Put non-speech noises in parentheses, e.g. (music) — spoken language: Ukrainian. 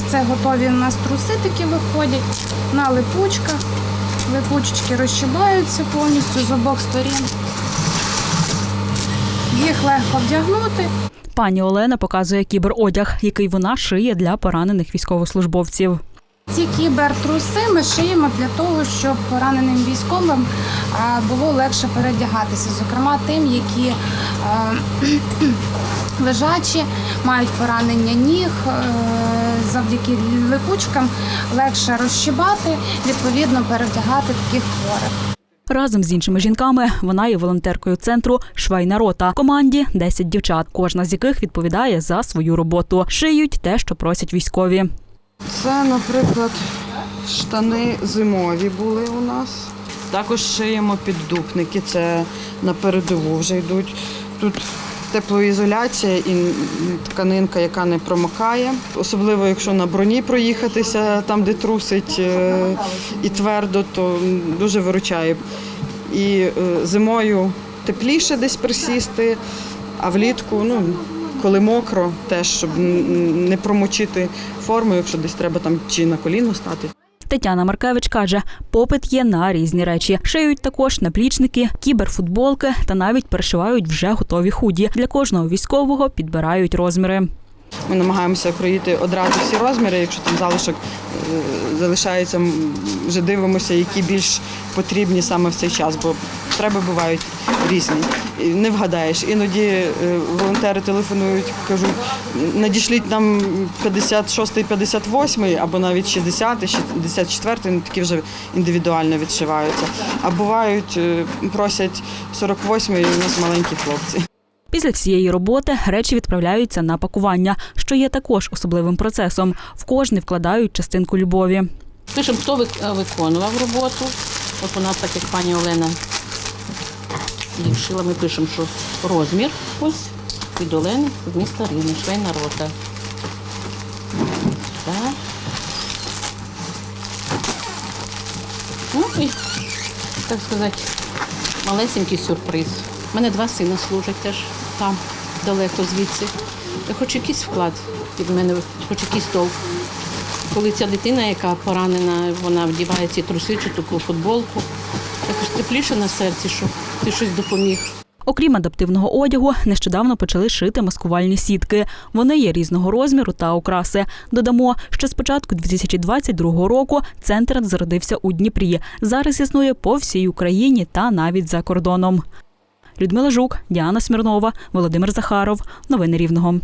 Ось це готові у нас труси такі виходять на липучках. Липучечки розчибаються повністю з обох сторін. Їх легко вдягнути. Пані Олена показує кіберодяг, який вона шиє для поранених військовослужбовців. Ці кібертруси ми шиємо для того, щоб пораненим військовим було легше передягатися, зокрема тим, які (clears throat) лежачі, мають поранення ніг, е, завдяки липучкам легше розщибати, відповідно перевдягати таких хворих. Разом з іншими жінками вона є волонтеркою центру Швейна рота. Команді 10 дівчат, кожна з яких відповідає за свою роботу. Шиють те, що просять військові. Це, наприклад, штани зимові були у нас. Також шиємо піддупники, це на передову вже йдуть. Тут теплоізоляція і тканинка, яка не промокає. Особливо, якщо на броні проїхатися, там, де трусить е, і твердо, то дуже виручає. І е, зимою тепліше десь присісти, а влітку, ну, коли мокро, теж, щоб не промочити форму, якщо десь треба там чи на коліно стати. Тетяна Маркевич каже, попит є на різні речі. Шиють також наплічники, кіберфутболки та навіть перешивають вже готові худі. Для кожного військового підбирають розміри. Ми намагаємося кроїти одразу всі розміри. Якщо там залишок залишається, вже дивимося, які більш потрібні саме в цей час, бо треба бувають різні. Не вгадаєш. Іноді е, волонтери телефонують, кажуть, надішліть нам 56-й, 58-й, або навіть 60-й, 64-й, ну, такі вже індивідуально відшиваються. А бувають, е, просять 48-й, у нас маленькі хлопці. Після всієї роботи речі відправляються на пакування, що є також особливим процесом. В кожний вкладають частинку любові. Пишемо, хто е, виконував роботу. От у нас, так як пані Олена шила, ми пишемо, що розмір ось від Олени з міста Рівне, швейна рота. Так. Ну і, так сказати, малесенький сюрприз. У мене два сина служать теж там, далеко звідси. Я хоч якийсь вклад від мене, хоч якийсь толк. Коли ця дитина, яка поранена, вона вдіває ці труси чи таку футболку, якось тепліше на серці, що ти щось допоміг. Окрім адаптивного одягу, нещодавно почали шити маскувальні сітки. Вони є різного розміру та окраси. Додамо, що з початку 2022 року центр зародився у Дніпрі. Зараз існує по всій Україні та навіть за кордоном. Людмила Жук, Діана Смірнова, Володимир Захаров. Новини Рівного.